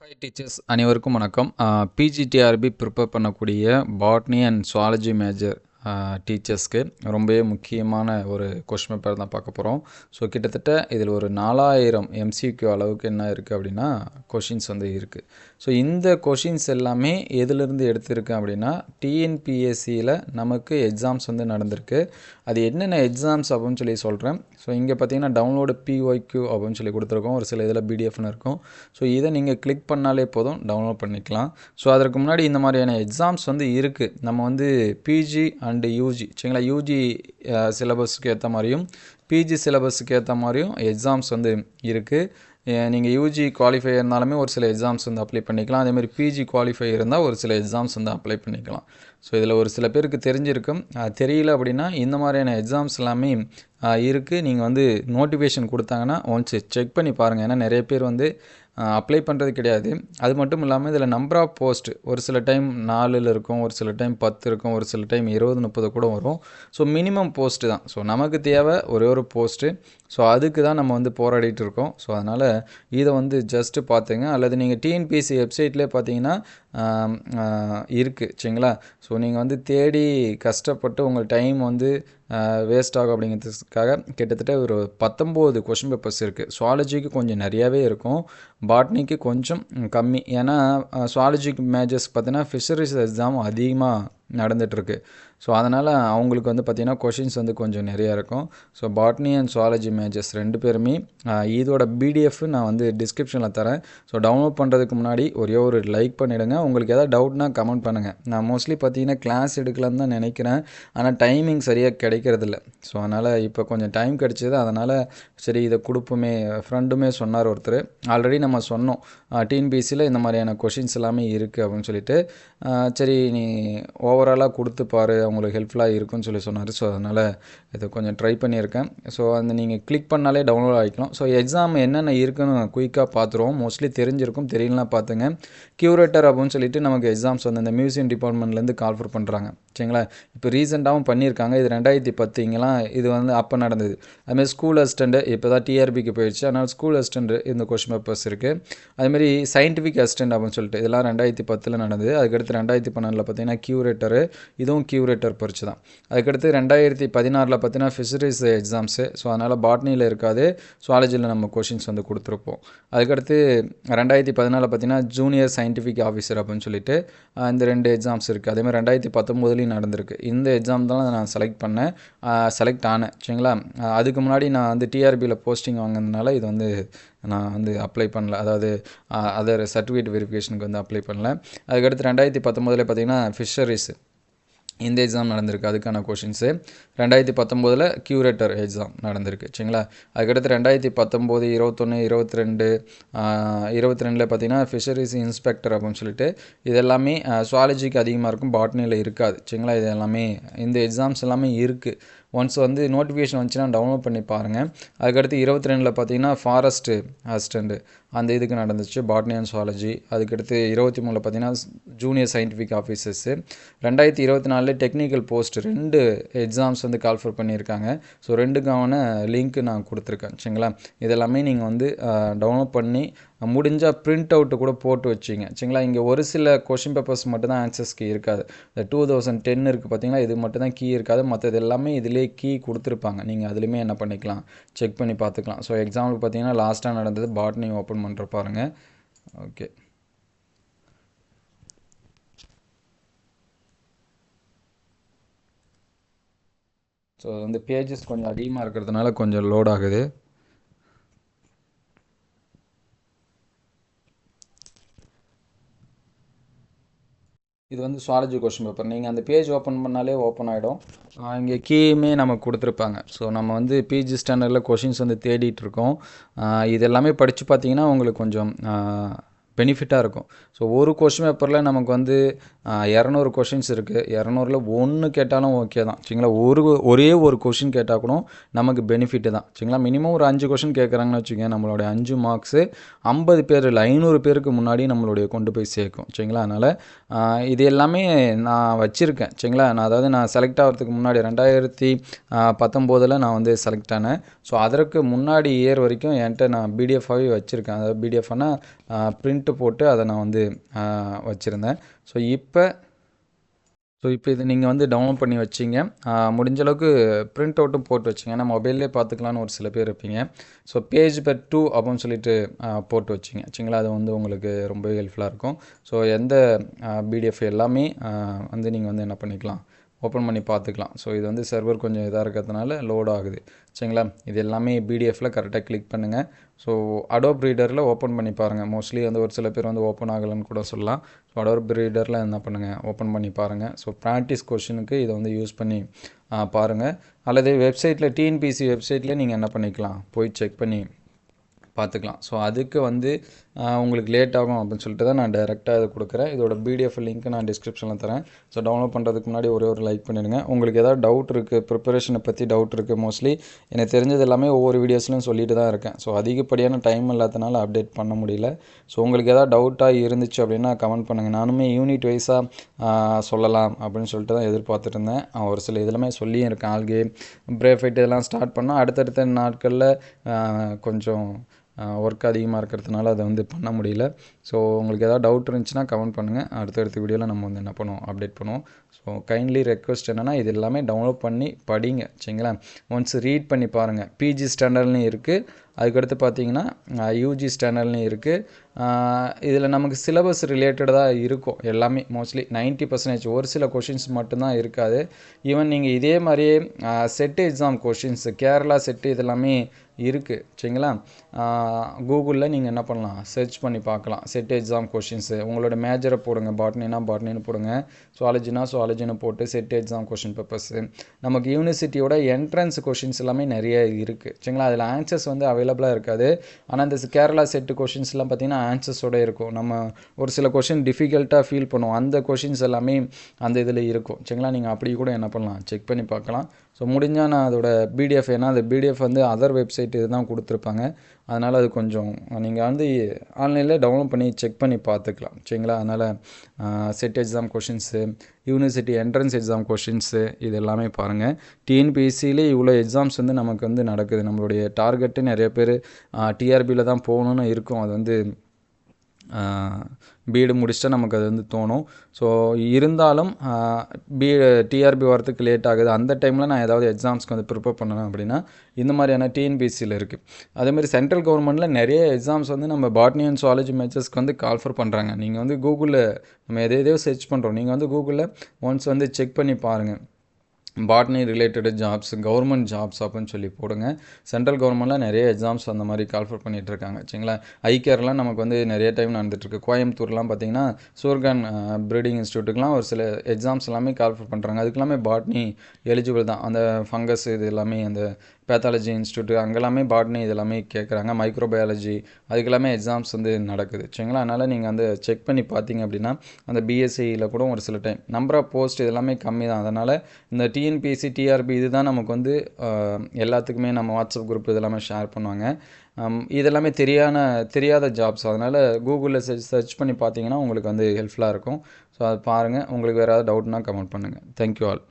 Hi teachers அனைவருக்கும் வணக்கம். PGTRB prepare பண்ணக்கூடிய பாட்னி அண்ட் சுவாலஜி மேஜர் டீச்சர்ஸ்க்கு ரொம்பவே முக்கியமான ஒரு கொஷின் பேப்பர் தான் பார்க்க போகிறோம் ஸோ கிட்டத்தட்ட இதில் ஒரு நாலாயிரம் எம்சிக்யூ அளவுக்கு என்ன இருக்குது அப்படின்னா கொஷின்ஸ் வந்து இருக்குது ஸோ இந்த கொஷின்ஸ் எல்லாமே எதிலிருந்து எடுத்திருக்கேன் அப்படின்னா டிஎன்பிஎஸ்சியில் நமக்கு எக்ஸாம்ஸ் வந்து நடந்திருக்கு. அது என்னென்ன எக்ஸாம்ஸ் அப்படின்னு சொல்லி சொல்கிறேன் ஸோ இங்கே பார்த்தீங்கன்னா டவுன்லோடு பிஒய்க்யூ அப்படின்னு சொல்லி கொடுத்துருக்கோம். ஒரு சில இதில் பிடிஎஃப்னு இருக்கும். ஸோ இதை நீங்கள் கிளிக் பண்ணாலே போதும் டவுன்லோட் பண்ணிக்கலாம். ஸோ அதற்கு முன்னாடி இந்த மாதிரியான எக்ஸாம்ஸ் வந்து இருக்குது நம்ம வந்து பிஜி அண்ட் அண்டு யூஜி சரிங்களா? யூஜி சிலபஸ்க்கு ஏற்ற மாதிரியும் பிஜி சிலபஸுக்கு ஏற்ற மாதிரியும் எக்ஸாம்ஸ் வந்து இருக்குது நீங்கள் யூஜி குவாலிஃபை இருந்தாலுமே ஒரு சில எக்ஸாம்ஸ் வந்து அப்ளை பண்ணிக்கலாம். அதேமாதிரி பிஜி குவாலிஃபை இருந்தால் ஒரு சில எக்ஸாம்ஸ் வந்து அப்ளை பண்ணிக்கலாம். ஸோ இதில் ஒரு சில பேருக்கு தெரிஞ்சிருக்கும். தெரியல அப்படின்னா இந்த மாதிரியான எக்ஸாம்ஸ் எல்லாமே இருக்குது நீங்கள் வந்து நோட்டிஃபிகேஷன் கொடுத்தாங்கன்னா ஒன்ஸ் செக் பண்ணி பாருங்கள் ஏன்னா நிறைய பேர் வந்து அப்ளை பண்ணுறது கிடையாது. அது மட்டும் இல்லாமல் இதில் நம்பர் ஆஃப் போஸ்ட் ஒரு சில டைம் நாலில் இருக்கும் ஒரு சில டைம் பத்து இருக்கும் ஒரு சில டைம் இருபது முப்பது கூட வரும். ஸோ மினிமம் போஸ்ட்டு தான். ஸோ நமக்கு தேவை ஒரே ஒரு போஸ்ட்டு ஸோ அதுக்கு தான் நம்ம வந்து போராடிட்டு இருக்கோம். ஸோ அதனால் இதை வந்து ஜஸ்ட்டு பார்த்துங்க அல்லது நீங்கள் டிஎன்பிஎஸ்சி வெப்சைட்லேயே பார்த்தீங்கன்னா இருக்குது சரிங்களா? ஸோ நீங்கள் வந்து தேடி கஷ்டப்பட்டு உங்கள் டைம் வந்து வேஸ்ட் ஆகும் அப்படிங்கிறதுக்காக கிட்டத்தட்ட ஒரு பத்தொம்போது கொஷின் பேப்பர்ஸ் இருக்குது சுவாலஜிக்கு கொஞ்சம் நிறையாவே இருக்கும். பாட்னிக்கு கொஞ்சம் கம்மி. ஏன்னா சுவாலஜிக்கு மேஜர்ஸ் பார்த்தீங்கன்னா ஃபிஷரிஸ் எக்ஸாம் அதிகமாக நடந்துகிட்ருக்கு ஸோ அதனால் அவங்களுக்கு வந்து பார்த்திங்கன்னா கொஷின்ஸ் வந்து கொஞ்சம் நிறையா இருக்கும். So botany and zoology majors ரெண்டு பேருமே இதோட பிடிஎஃப் நான் வந்து டிஸ்கிரிப்ஷனில் தரேன். ஸோ டவுன்லோட் பண்ணுறதுக்கு முன்னாடி ஒரே ஒரு லைக் பண்ணிவிடுங்க உங்களுக்கு எதாவது டவுட்னா கமெண்ட் பண்ணுங்கள் நான் மோஸ்ட்லி பார்த்தீங்கன்னா கிளாஸ் எடுக்கலான்னு தான் நினைக்கிறேன். ஆனால் டைமிங் சரியாக கிடைக்கிறதில்ல. ஸோ அதனால் இப்போ கொஞ்சம் டைம் கிடச்சிது. அதனால் சரி இதை கொடுப்போமே. ஃப்ரெண்டுமே சொன்னார் ஒருத்தர். ஆல்ரெடி நம்ம சொன்னோம். டிஎன்பிசியில் இந்த மாதிரியான கொஷின்ஸ் எல்லாமே இருக்குது அப்படின்னு சொல்லிட்டு. சரி நீ ஓவராலாக கொடுத்து பாரு. அவங்களுக்கு ஹெல்ப்ஃபுல்லாக இருக்கும்னு சொல்லி சொன்னார். ஸோ அதனால் இதை கொஞ்சம் ட்ரை பண்ணியிருக்கேன். ஸோ அந்த நீங்கள் கிளிக் பண்ணாலே டவுன்லோட் ஆகிக்கலாம் ஸோ எக்ஸாம் என்னென்ன இருக்குன்னு குயிக்காக பார்த்துருவோம். மோஸ்ட்லி தெரிஞ்சிருக்கும் தெரியலனா பார்த்துங்க. க்யூரேட்டர் அப்படின்னு சொல்லிட்டு நமக்கு எக்ஸாம்ஸ் வந்து இந்த மியூசியம் டிபார்ட்மெண்ட்லேருந்து கால்ஃபர் பண்ணுறாங்க சரிங்களா இப்போ ரீசெண்டாகவும் பண்ணியிருக்காங்க இது ரெண்டாயிரத்தி பத்துங்கெல்லாம் இது வந்து அப்போ நடந்தது. அதுமாதிரி ஸ்கூல் அசிஸ்டண்ட்டு இப்போ தான் டிஆர்பிக்கு போயிடுச்சு. அதனால் ஸ்கூல் அசிஸ்டண்ட்டு இந்த கொஷின் பேப்பர்ஸ் இருக்குது அதுமாரி சயின்டிஃபிக் அசிஸ்டண்ட் அப்படின்னு சொல்லிட்டு இதெல்லாம் ரெண்டாயிரத்தி பத்தில் நடந்தது. அதுக்கடுத்து ரெண்டாயிரத்தி பன்னெண்டில் பார்த்தீங்கன்னா கியூரேட்டரு இதுவும் கியூரேட்டர் பரிச்சு தான் அதுக்கடுத்து ரெண்டாயிரத்தி பதினாறில் பார்த்தீங்கன்னா ஃபிஷரிஸ் எக்ஸாம்ஸு ஸோ அதனால் பாட்னியில் இருக்காது. சுவாலஜியில் நம்ம கொஷின்ஸ் வந்து கொடுத்துருப்போம். அதுக்கடுத்து ரெண்டாயிரத்தி பதினாலில் பார்த்தீங்கன்னா ஜூனியர் சயின்டிஃபிக் ஆஃபீஸர் அப்படின்னு சொல்லிட்டு இந்த ரெண்டு எக்ஸாம்ஸ் இருக்குது அதேமாதிரி ரெண்டாயிரத்தி பத்தொம்போதுலேயும் நடந்திருக்கு. இந்த எக்ஸாம் தான் நான் செலக்ட் பண்ணேன். செலக்ட் ஆனேன். சரிங்களா? அதுக்கு முன்னாடி நான் வந்து டிஆர்பியில் போஸ்டிங் வாங்கினதுனால இது வந்து நான் வந்து அப்ளை பண்ணல. அதாவது அதர் சர்டிஃபிகேட் வெரிஃபிகேஷனுக்கு வந்து அப்ளை பண்ணல. அதுக்கடுத்து ரெண்டாயிரத்தி பத்தொம்போதில் பார்த்தீங்கன்னா ஃபிஷரிஸ் இந்த எக்ஸாம் நடந்திருக்கு. அதுக்கான கொஷின்ஸு ரெண்டாயிரத்தி பத்தொம்போதில் கியூரேட்டர் எக்ஸாம் நடந்திருக்கு. சரிங்களா? அதுக்கடுத்து ரெண்டாயிரத்தி பத்தொம்போது இருபத்தொன்று இருபத்தி ரெண்டு இருபத்தி ரெண்டில் பார்த்தீங்கன்னா ஃபிஷரிஸ் இன்ஸ்பெக்டர் அப்படின்னு சொல்லிட்டு இது எல்லாமே சுவாலஜிக்கு அதிகமாக இருக்கும். பாட்னியில் இருக்காது. சரிங்களா? இது எல்லாமே இந்த எக்ஸாம்ஸ் எல்லாமே இருக்குது ஒன்ஸ் வந்து நோட்டிஃபிகேஷன் வந்துச்சுன்னா டவுன்லோட் பண்ணி பாருங்கள் அதுக்கடுத்து இருபத்தி ரெண்டில் பார்த்தீங்கன்னா ஃபாரஸ்ட்டு அசிஸ்டண்ட்டு அந்த இதுக்கு நடந்துச்சு பாட்னி அண்ட் சுவாலஜி அதுக்கடுத்து இருபத்தி மூணில் பார்த்தீங்கன்னா ஜூனியர் சயின்டிஃபிக் ஆஃபீஸர்ஸு ரெண்டாயிரத்தி இருபத்தி நாலில் டெக்னிக்கல் போஸ்ட் ரெண்டு எக்ஸாம்ஸ் வந்து கால்ஃபர் பண்ணியிருக்காங்க. ஸோ ரெண்டுக்கான லிங்க் நான் கொடுத்துருக்கேன். சரிங்களா? இதெல்லாமே நீங்கள் வந்து டவுன்லோட் பண்ணி முடிஞ்சால் பிரிண்ட் அவுட்டு கூட போட்டு வச்சிங்க. சரிங்களா? இங்கே ஒரு சில கொஷின் பேப்பர்ஸ் மட்டும் தான் ஆன்சர்ஸ் கீ இருக்காது. இந்த டூ தௌசண்ட் டென் இருக்குது பார்த்தீங்களா இது மட்டும் தான் கீ இருக்காது. மற்றது எல்லாமே இதிலே கீ கொடுத்துருப்பாங்க. நீங்கள் அதுலேயுமே என்ன பண்ணிக்கலாம்? செக் பண்ணி பார்த்துக்கலாம். ஸோ எக்ஸாம்பிள் பார்த்தீங்கன்னா லாஸ்ட்டாக நடந்தது பாட்னி ஓப்பன் பண்ணுற பாருங்கள் ஓகே ஸோ வந்து பேஜஸ் கொஞ்சம் அதிகமாக இருக்கிறதுனால கொஞ்சம் லோட் ஆகுது. இது வந்து சுவாலஜி கொஷின் பேப்பர் நீங்கள் அந்த பேஜ் ஓப்பன் பண்ணாலே ஓப்பன் ஆகிடும் இங்கே கீயுமே நமக்கு கொடுத்துருப்பாங்க. ஸோ நம்ம வந்து பிஜி ஸ்டாண்டர்டில் கொஷின்ஸ் வந்து தேடிட்டுருக்கோம் இது எல்லாமே படித்து பார்த்தீங்கன்னா உங்களுக்கு கொஞ்சம் பெனிஃபிட்டாக இருக்கும். ஸோ ஒரு கொஷின் பேப்பரில் நமக்கு வந்து இரநூறு கொஷின்ஸ் இருக்குது இரநூறுல ஒன்று கேட்டாலும் ஓகே தான். சரிங்களா? ஒரு ஒரே ஒரு கொஷின் கேட்டால் கூட நமக்கு பெனிஃபிட்டு தான். சரிங்களா? மினிமம் ஒரு அஞ்சு கொஷின் கேட்குறாங்கன்னு வச்சுக்கோங்க நம்மளுடைய அஞ்சு மார்க்ஸு ஐம்பது பேர் இல்லை ஐநூறு பேருக்கு முன்னாடி நம்மளுடைய கொண்டு போய் சேர்க்கும். சரிங்களா? அதனால் இது எல்லாமே நான் வச்சுருக்கேன். சரிங்களா? நான் அதாவது நான் செலக்ட் ஆகிறதுக்கு முன்னாடி ரெண்டாயிரத்தி பத்தொம்போதில் நான் வந்து செலக்ட் ஆனேன். ஸோ அதற்கு முன்னாடி இயர் வரைக்கும் என்கிட்ட நான் பிடிஎஃபாகவே வச்சுருக்கேன். அதாவது பிடிஎஃப்னால் பிரிண்ட் பிரிண்ட்டு போட்டு அதை நான் வந்து வச்சுருந்தேன். ஸோ இப்போ ஸோ இப்போ இது நீங்கள் வந்து டவுன்லோட் பண்ணி வச்சிங்க. முடிஞ்ச அளவுக்கு பிரிண்ட் அவுட்டும் போட்டு வச்சிங்க. ஏன்னா மொபைல்லே பார்த்துக்கலான்னு ஒரு சில பேர் இருப்பீங்க. ஸோ பேஜ் பெர் டூ அப்படின்னு சொல்லிட்டு போட்டு வச்சிங்க. சரிங்களா அது வந்து உங்களுக்கு ரொம்பவே ஹெல்ப்ஃபுல்லாக இருக்கும். ஸோ எந்த பிடிஎஃப் எல்லாமே வந்து நீங்கள் வந்து என்ன பண்ணிக்கலாம்? ஓப்பன் பண்ணி பார்த்துக்கலாம். ஸோ இது வந்து சர்வர் கொஞ்சம் இதாக இருக்கிறதுனால லோட் ஆகுது. சரிங்களா? இது எல்லாமே பிடிஎஃப்பில் கரெக்டாக கிளிக் பண்ணுங்கள் ஸோ அடோப் ரீடரில் ஓப்பன் பண்ணி பாருங்கள் மோஸ்ட்லி வந்து ஒரு சில பேர் வந்து ஓப்பன் ஆகலைன்னு கூட சொல்லலாம். ஸோ அடோப் ரீடரில் என்ன பண்ணுங்கள் ஓப்பன் பண்ணி பாருங்கள் ஸோ ப்ராக்டிஸ் கொஷினுக்கு இதை வந்து யூஸ் பண்ணி பாருங்கள் அல்லது வெப்சைட்டில் டிஎன்பிசி வெப்சைட்லேயே நீங்கள் என்ன பண்ணிக்கலாம்? போய் செக் பண்ணி பார்த்துக்கலாம். ஸோ அதுக்கு வந்து உங்களுக்கு லேட் ஆகும் அப்படின்னு சொல்லிட்டு தான் நான் டேரெக்டாக இதை கொடுக்குறேன். இதோட பிடிஎஃப் லிங்க் நான் டிஸ்கிரிப்ஷனில் தரேன். ஸோ டவுன்லோட் பண்ணுறதுக்கு முன்னாடி ஒரே ஒரு லைக் பண்ணிடுங்க. உங்களுக்கு ஏதாவது டவுட் இருக்குது ப்ரிப்பரேஷனை பற்றி டவுட் இருக்குது மோஸ்ட்லி எனக்கு தெரிஞ்சது எல்லாமே ஒவ்வொரு வீடியோஸ்லையும் சொல்லிட்டு தான் இருக்கேன். ஸோ அதிகப்படியான டைம் இல்லாதனால அப்டேட் பண்ண முடியல. ஸோ உங்களுக்கு ஏதாவது டவுட்டாக இருந்துச்சு அப்படின்னா கமெண்ட் பண்ணுங்கள் நானுமே யூனிட் வைஸாக சொல்லலாம் அப்படின்னு சொல்லிட்டு தான் எதிர்பார்த்துட்டு இருந்தேன். ஒரு சில இதெல்லாமே சொல்லியும் இருக்கேன். ஆல்கே பிரேஃபைட் இதெல்லாம் ஸ்டார்ட் பண்ணால் அடுத்தடுத்த நாட்களில் கொஞ்சம் ஒர்க் அதிகமாக இருக்கிறதுனால அதை வந்து பண்ண முடியல. ஸோ உங்களுக்கு எதாவது டவுட் இருந்துச்சுன்னா கமெண்ட் பண்ணுங்கள் அடுத்தடுத்த வீடியோவில் நம்ம வந்து என்ன பண்ணுவோம்? அப்டேட் பண்ணுவோம். ஸோ கைண்ட்லி ரெக்வஸ்ட் என்னென்னா இது எல்லாமே டவுன்லோட் பண்ணி படிங்க. சரிங்களா? ஒன்ஸ் ரீட் பண்ணி பாருங்கள் பிஜி ஸ்டாண்டர்ட்லையும் இருக்குது அதுக்கடுத்து பார்த்தீங்கன்னா யூஜி ஸ்டாண்டர்ட்லையும் இருக்குது இதில் நமக்கு சிலபஸ் ரிலேட்டடாக இருக்கும். எல்லாமே மோஸ்ட்லி நைன்ட்டி பர்சன்டேஜ் ஒரு சில கொஷின்ஸ் மட்டும்தான் இருக்காது. ஈவன் நீங்கள் இதே மாதிரியே SET exam questions Kerala SET இதெல்லாமே இருக்குது சரிங்களா? கூகுளில் நீங்கள் என்ன பண்ணலாம்? சர்ச் பண்ணி பார்க்கலாம். செட் எக்ஸாம் கொஷின்ஸு உங்களோட மேஜரை போடுங்க. பாட்னினா பாட்னின்னு போடுங்க. சுவாலஜினா சுவாலஜின்னு போட்டு செட் எக்ஸாம் கொஷின் பேப்பர்ஸு நமக்கு யூனிவர்சிட்டியோட என்ட்ரன்ஸ் கொஷின்ஸ் எல்லாமே நிறைய இருக்குது சரிங்களா? அதில் ஆன்சர்ஸ் வந்து அவைலபிளாக இருக்காது. ஆனால் இந்த கேரளா செட்டு கொஷின்ஸ்லாம் பார்த்திங்கன்னா ஆன்சர்ஸோடு இருக்கும். நம்ம ஒரு சில கொஷின் டிஃபிகல்ட்டாக ஃபீல் பண்ணுவோம். அந்த கொஷின்ஸ் எல்லாமே அந்த இதில் இருக்கும். சரிங்களா? நீங்கள் அப்படி கூட என்ன பண்ணலாம்? செக் பண்ணி பார்க்கலாம். ஸோ முடிஞ்சால் நான் அதோட பிடிஎஃப் ஏன்னா அந்த பிடிஎஃப் வந்து அதர் வெப்சைட் இது தான் கொடுத்துருப்பாங்க. அதனால் அது கொஞ்சம் நீங்கள் வந்து ஆன்லைனில் டவுன்லோட் பண்ணி செக் பண்ணி பார்த்துக்கலாம். சரிங்களா? அதனால் SET exam questions university entrance exam questions இது எல்லாமே பாருங்கள் டிஎன்பிஎஸ்சிலே இவ்வளோ எக்ஸாம்ஸ் வந்து நமக்கு வந்து நடக்குது. நம்மளுடைய டார்கெட்டு நிறைய பேர் டிஆர்பியில் தான் போகணுன்னு இருக்கும். அது வந்து பிஎட் முடிச்சுட்டா நமக்கு அது வந்து தோணும். ஸோ இருந்தாலும் பி டிஆர்பி வரத்துக்கு லேட் ஆகுது. அந்த டைமில் நான் ஏதாவது எக்ஸாம்ஸ்க்கு வந்து ப்ரிப்பேர் பண்ணணும் அப்படின்னா இந்த மாதிரியான டிஎன்பிஎஸ்சியில் இருக்குது அதேமாதிரி சென்ட்ரல் கவர்மெண்ட்டில் நிறைய எக்ஸாம்ஸ் வந்து நம்ம பாட்னி அண்ட் சுவாலஜி மேட்சஸ்க்கு வந்து கால்ஃபர் பண்ணுறாங்க நீங்கள் வந்து கூகுளில் நம்ம எதை எதையோ சர்ச் பண்ணுறோம் நீங்கள் வந்து கூகுளில் ஒன்ஸ் வந்து செக் பண்ணி பாருங்கள் botany related jobs government jobs அப்படின்னு சொல்லி போடுங்க. சென்ட்ரல் கவர்மெண்ட்டில் நிறைய எக்ஸாம்ஸ் அந்த மாதிரி கால்ஃபர் பண்ணிகிட்டு இருக்காங்க. சரிங்களா? ஐகேர்லாம் நமக்கு வந்து நிறைய டைம் நடந்துட்டுருக்கு கோயம்புத்தூர்லாம் பார்த்தீங்கன்னா சூர்கான் ப்ரீடிங் uh, இன்ஸ்டியூட்டுக்குலாம் ஒரு சில எக்ஸாம்ஸ் எல்லாமே கால்ஃபர் பண்ணுறாங்க அதுக்கு எல்லாமே பாட்னி எலிஜிபிள் தான். அந்த ஃபங்கஸ் இது எல்லாமே அந்த பேத்தாலஜி இன்ஸ்டியூட் அங்கெல்லாமே பாட்னி இதெல்லாமே கேட்குறாங்க மைக்ரோபயாலஜி அதுக்கெல்லாமே எக்ஸாம்ஸ் வந்து நடக்குது. சரிங்களா? அதனால் நீங்கள் வந்து செக் பண்ணி பார்த்தீங்க அப்படின்னா அந்த பிஎஸ்சியில் கூட ஒரு சில டைம் நம்பர் ஆஃப் போஸ்ட் இதெல்லாமே கம்மி தான். அதனால் இந்த டிஎன்பிஎஸ்சி டிஆர்பி இது தான் நமக்கு வந்து எல்லாத்துக்குமே நம்ம வாட்ஸ்அப் குரூப் இதெல்லாமே ஷேர் பண்ணுவாங்க. இதெல்லாமே தெரியான தெரியாத ஜாப்ஸ் அதனால் கூகுளில் சர்ச் சர்ச் பண்ணி பார்த்தீங்கன்னா உங்களுக்கு வந்து ஹெல்ப்ஃபுல்லாக இருக்கும். ஸோ அதை பாருங்கள் உங்களுக்கு வேறு ஏதாவது டவுட்னா கமெண்ட் பண்ணுங்கள் தேங்க்யூ ஆல்